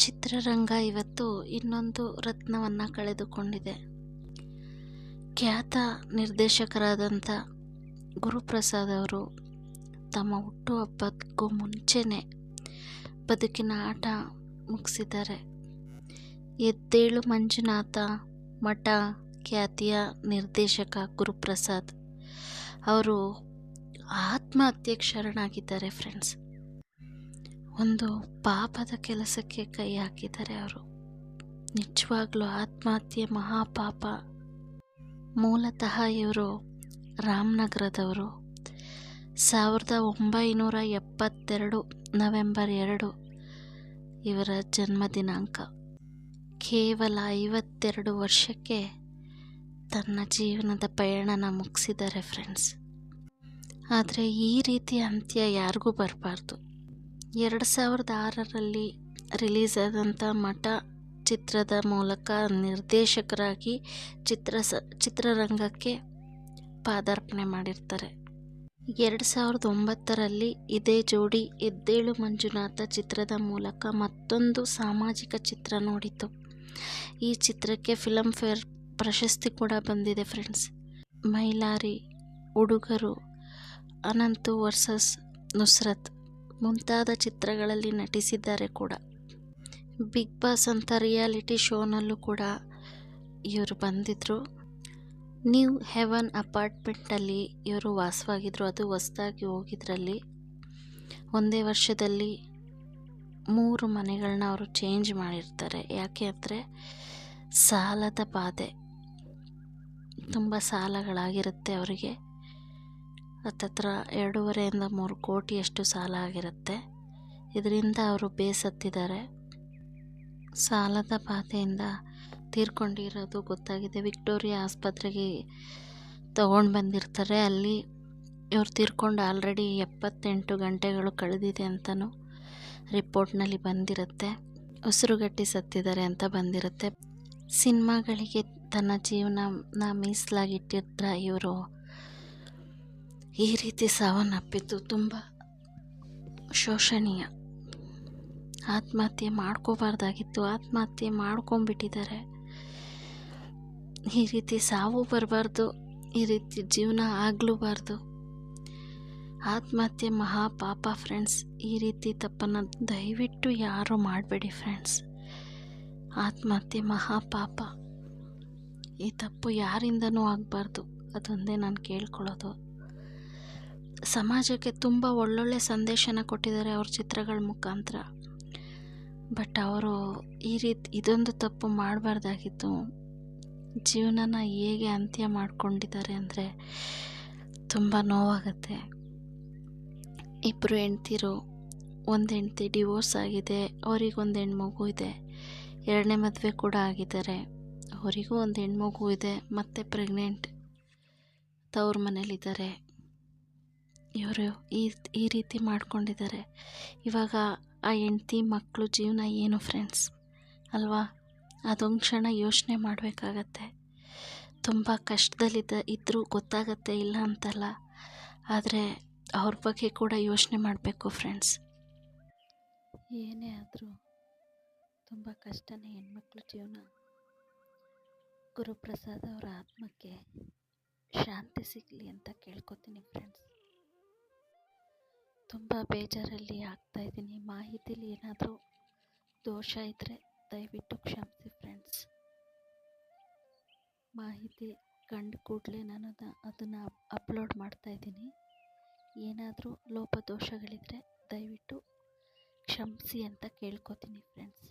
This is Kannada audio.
ಚಿತ್ರರಂಗ ಇವತ್ತು ಇನ್ನೊಂದು ರತ್ನವನ್ನು ಕಳೆದುಕೊಂಡಿದೆ. ಖ್ಯಾತ ನಿರ್ದೇಶಕರಾದಂಥ ಗುರುಪ್ರಸಾದ್ ಅವರು ತಮ್ಮ ಹುಟ್ಟುಹಬ್ಬಕ್ಕೂ ಮುಂಚೆನೇ ಬದುಕಿನ ಆಟ ಮುಗಿಸಿದ್ದಾರೆ. ಎದ್ದೇಳು ಮಂಜುನಾಥ ಮಠ ಖ್ಯಾತಿಯ ನಿರ್ದೇಶಕ ಗುರುಪ್ರಸಾದ್ ಅವರು ಆತ್ಮಹತ್ಯೆ ಶರಣಾಗಿದ್ದಾರೆ ಫ್ರೆಂಡ್ಸ್ ಒಂದು ಪಾಪದ ಕೆಲಸಕ್ಕೆ ಕೈ ಹಾಕಿದ್ದಾರೆ ಅವರು. ನಿಜವಾಗ್ಲೂ ಆತ್ಮಹತ್ಯೆ ಮಹಾಪಾಪ. ಮೂಲತಃ ಇವರು ರಾಮನಗರದವರು. ಸಾವಿರದ ಒಂಬೈನೂರ ಎಪ್ಪತ್ತೆರಡು ನವೆಂಬರ್ ಎರಡು, ಇವರ ಜನ್ಮ ದಿನಾಂಕ. ಕೇವಲ ಐವತ್ತೆರಡು ವರ್ಷಕ್ಕೆ ತನ್ನ ಜೀವನದ ಪಯಣನ ಮುಗಿಸಿದ್ದಾರೆ ಫ್ರೆಂಡ್ಸ್. ಆದರೆ ಈ ರೀತಿ ಅಂತ್ಯ ಯಾರಿಗೂ ಬರಬಾರ್ದು. ಎರಡು ಸಾವಿರದ ಆರರಲ್ಲಿ ರಿಲೀಸ್ ಆದಂಥ ಮಠ ಚಿತ್ರದ ಮೂಲಕ ನಿರ್ದೇಶಕರಾಗಿ ಚಿತ್ರ ಸ, ಚಿತ್ರರಂಗಕ್ಕೆ ಪಾದಾರ್ಪಣೆ ಮಾಡಿರ್ತಾರೆ. ಎರಡು ಸಾವಿರದ ಒಂಬತ್ತರಲ್ಲಿ ಇದೇ ಜೋಡಿ ಎದ್ದೇಳು ಮಂಜುನಾಥ ಚಿತ್ರದ ಮೂಲಕ ಮತ್ತೊಂದು ಸಾಮಾಜಿಕ ಚಿತ್ರ ನೋಡಿತು. ಈ ಚಿತ್ರಕ್ಕೆ ಫಿಲಮ್ ಫೇರ್ ಪ್ರಶಸ್ತಿ ಕೂಡ ಬಂದಿದೆ ಫ್ರೆಂಡ್ಸ್ ಮೈಲಾರಿ ಹುಡುಗರು ಅನಂತು ವರ್ಸಸ್, ನುಸ್ರತ್. ಮುಂತಾದ ಚಿತ್ರಗಳಲ್ಲಿ ನಟಿಸಿದ್ದಾರೆ ಕೂಡ. ಬಿಗ್ ಬಾಸ್ ಅಂತ ರಿಯಾಲಿಟಿ ಶೋನಲ್ಲೂ ಕೂಡ ಇವರು ಬಂದಿದ್ದರು ನ್ಯೂ ಹೆವನ್ ಅಪಾರ್ಟ್ಮೆಂಟಲ್ಲಿ ಇವರು ವಾಸವಾಗಿದ್ದರು ಅದು ಹೊಸ್ದಾಗಿ ಹೋಗಿದ್ರಲ್ಲಿ. ಒಂದೇ ವರ್ಷದಲ್ಲಿ ಮೂರು ಮನೆಗಳನ್ನ ಅವರು ಚೇಂಜ್ ಮಾಡಿರ್ತಾರೆ. ಯಾಕೆ ಅಂದರೆ ಸಾಲದ ಬಾಧೆ. ತುಂಬ ಸಾಲಗಳಾಗಿರುತ್ತೆ ಅವರಿಗೆ. ಹತ್ತತ್ರ ಎರಡೂವರೆಯಿಂದ ಮೂರು ಕೋಟಿಯಷ್ಟು ಸಾಲ ಆಗಿರುತ್ತೆ. ಇದರಿಂದ ಅವರು ಬೇಸತ್ತಿದ್ದಾರೆ. ಸಾಲದ ಬಾಧೆಯಿಂದ ತೀರ್ಕೊಂಡಿರೋದು ಗೊತ್ತಾಗಿದೆ. ವಿಕ್ಟೋರಿಯಾ ಆಸ್ಪತ್ರೆಗೆ ತಗೊಂಡು ಬಂದಿರ್ತಾರೆ. ಅಲ್ಲಿ ಇವರು ತೀರ್ಕೊಂಡು ಆಲ್ರೆಡಿ ಎಪ್ಪತ್ತೆಂಟು ಗಂಟೆಗಳು ಕಳೆದಿದೆ ಅಂತಲೂ ರಿಪೋರ್ಟ್ನಲ್ಲಿ ಬಂದಿರುತ್ತೆ. ಉಸಿರುಗಟ್ಟಿ ಸತ್ತಿದ್ದಾರೆ ಅಂತ ಬಂದಿರುತ್ತೆ. ಸಿನಿಮಾಗಳಿಗೆ ತನ್ನ ಜೀವನ ಮೀಸಲಾಗಿಟ್ಟಿರ್ತಾರೆ ಇವರು. ಈ ರೀತಿ ಸಾವನ್ನಪ್ಪಿದ್ದು ತುಂಬ ಶೋಷಣೀಯ. ಆತ್ಮಹತ್ಯೆ ಮಾಡ್ಕೋಬಾರ್ದಾಗಿತ್ತು, ಆತ್ಮಹತ್ಯೆ ಮಾಡ್ಕೊಂಬಿಟ್ಟಿದ್ದಾರೆ ಈ ರೀತಿ ಸಾವು ಬರಬಾರ್ದು, ಈ ರೀತಿ ಜೀವನ ಆಗಲೂಬಾರ್ದು. ಆತ್ಮಹತ್ಯೆ ಮಹಾಪಾಪ ಫ್ರೆಂಡ್ಸ್, ಈ ರೀತಿ ತಪ್ಪನ್ನು ದಯವಿಟ್ಟು ಯಾರೂ ಮಾಡಬೇಡಿ ಫ್ರೆಂಡ್ಸ್. ಆತ್ಮಹತ್ಯೆ ಮಹಾಪಾಪ ಈ ತಪ್ಪು ಯಾರಿಂದನೂ ಆಗಬಾರ್ದು, ಅದೊಂದೇ ನಾನು ಕೇಳ್ಕೊಳ್ಳೋದು. ಸಮಾಜಕ್ಕೆ ತುಂಬ ಒಳ್ಳೊಳ್ಳೆ ಸಂದೇಶನ ಕೊಟ್ಟಿದ್ದಾರೆ ಅವ್ರ ಚಿತ್ರಗಳ ಮುಖಾಂತರ. ಬಟ್ ಅವರು ಈ ರೀತಿ ಇದೊಂದು ತಪ್ಪು ಮಾಡಬಾರ್ದಾಗಿತ್ತು. ಜೀವನನ ಹೇಗೆ ಅಂತ್ಯ ಮಾಡ್ಕೊಂಡಿದ್ದಾರೆ ಅಂದರೆ ತುಂಬ ನೋವಾಗುತ್ತೆ. ಇಬ್ಬರು ಹೆಂಡ್ತಿರು, ಒಂದು ಹೆಂಡ್ತಿ ಡಿವೋರ್ಸ್ ಆಗಿದೆ ಅವರಿಗೊಂದು ಮಗು ಇದೆ, ಎರಡನೇ ಮದುವೆ ಕೂಡ ಆಗಿದ್ದಾರೆ. ಅವರಿಗೂ ಒಂದು ಹೆಣ್ಮಗು ಇದೆ, ಮತ್ತೆ ಪ್ರೆಗ್ನೆಂಟ್. ತವ್ರ ಮನೇಲಿದ್ದಾರೆ. ಇವರು ಈ ಈ ರೀತಿ ಮಾಡ್ಕೊಂಡಿದ್ದಾರೆ. ಇವಾಗ ಆ ಹೆಂಡ್ತಿ ಮಕ್ಕಳು ಜೀವನ ಏನು ಫ್ರೆಂಡ್ಸ್ ಅಲ್ವಾ? ಅದೊಂದು ಕ್ಷಣ ಯೋಚನೆ ಮಾಡಬೇಕಾಗತ್ತೆ. ತುಂಬ ಕಷ್ಟದಲ್ಲಿದ್ದ ಇದ್ದರೂ ಗೊತ್ತಾಗತ್ತೆ ಇಲ್ಲ ಅಂತಲ್ಲ. ಆದರೆ ಅವ್ರ ಬಗ್ಗೆ ಕೂಡ ಯೋಚನೆ ಮಾಡಬೇಕು ಫ್ರೆಂಡ್ಸ್ ಏನೇ ಆದರೂ ತುಂಬ ಕಷ್ಟನೇ ಹೆಣ್ಮಕ್ಳ ಜೀವನ. ಗುರುಪ್ರಸಾದ್ ಅವರ ಆತ್ಮಕ್ಕೆ ಶಾಂತಿ ಸಿಗಲಿ ಅಂತ ಕೇಳ್ಕೊತೀನಿ. ತುಂಬ ಬೇಜಾರಲ್ಲಿ ಆಗ್ತಾ ಇದ್ದೀನಿ. ಮಾಹಿತಿಲಿ ಏನಾದರೂ ದೋಷ ಇದ್ದರೆ ದಯವಿಟ್ಟು ಕ್ಷಮಿಸಿ ಫ್ರೆಂಡ್ಸ್ ಮಾಹಿತಿ ಕಂಡು ಕೂಡಲೇ ನಾನು ಅದ ಅದನ್ನು ಅಪ್ಲೋಡ್ ಮಾಡ್ತಾ ಇದ್ದೀನಿ. ಏನಾದರೂ ಲೋಪದೋಷಗಳಿದ್ದರೆ ದಯವಿಟ್ಟು ಕ್ಷಮಿಸಿ ಅಂತ ಕೇಳ್ಕೊತೀನಿ ಫ್ರೆಂಡ್ಸ್